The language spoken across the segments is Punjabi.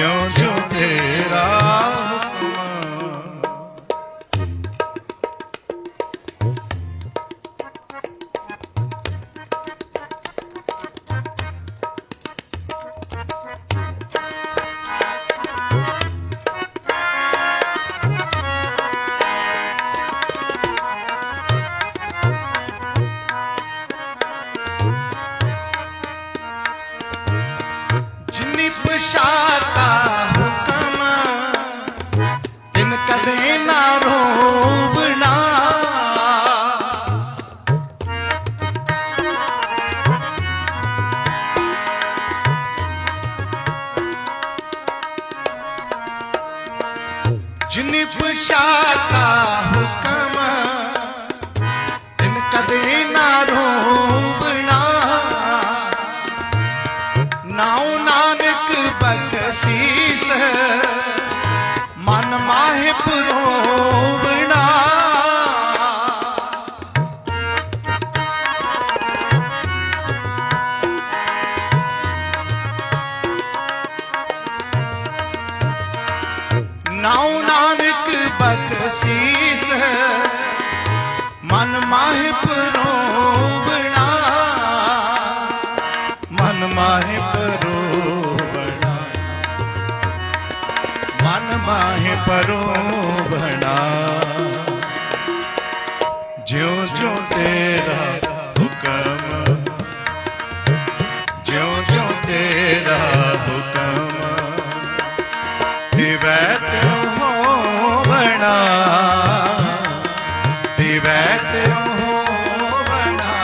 ਜਿਉਂ ਜਿਉਂ ਤੇਰਾ ਹੁਕਮ ਜਿਨੀ ਪਛਾਤਾ ਹੁਕਮ, ਤਿਨ ਕਦੇ ਨਾ ਰੋਵਣਾ ਨਾਉ ਨਾਨਕ ਬਖਸ਼ੀਸ, ਮਨ ਮਾਹਿ ਪਰੋਵਣਾ ਨਾਉ ਨਾਨਕ ਬਖਸ਼ੀਸ ਮਨ ਮਾਹਿ ਪਰੋਵਣਾ। ਮਨ ਮਾਹਿ ਪਰੋਵਣਾ। ਮਨ ਮਾਹਿ ਪਰੋਵਣਾ। ਜਿਉ ਜਿਉ ਤੇਰਾ ਦਿਵੈ ਤਿਉ ਹੋਵਣਾ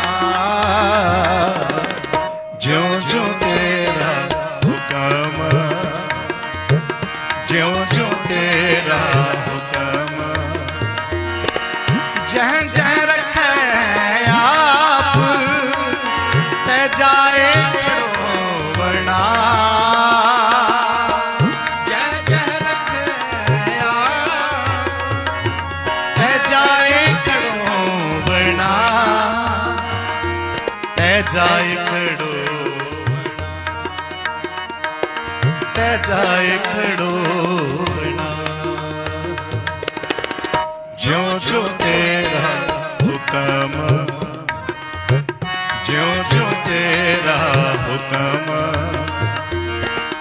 ਜਿਉ ਜਿਉ ਤੇਰਾ ਹੁਕਮ ਜਿਉ ਜਿਉ ਤੇਰਾ ਹੁਕਮ ਜਹ ਜਹ ਰੱਖੈ ਆਪ ਤੈ ਜਾਏ ਜਾਏ ਖੜੋਵਣਾ ਤੈ ਜਾਏ ਖੜੋਵਣਾ ਜਿਉ ਜਿਉ ਤੇਰਾ ਹੁਕਮ, ਜਿਉ ਜਿਉ ਤੇਰਾ ਹੁਕਮ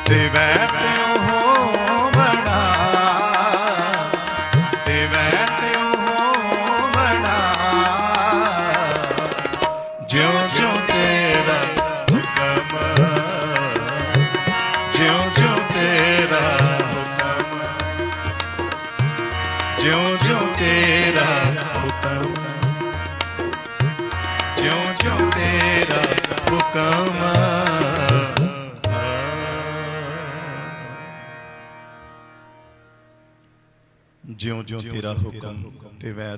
ਦਿਵੈ ਤਿਉ ਹੋਵਣਾ ਦਿਵੈ ਤਿਉ ਜਿਉ ਜਿਉ ਤੇਰਾ ਹੁਕਮ ਜਿਉਂ ਜਿਉਂ ਤੇਰਾ ਹੁਕਮ। ਜਿਉ ਜਿਉ ਤੇਰਾ ਹੁਕਮ ਤੇ ਵੈ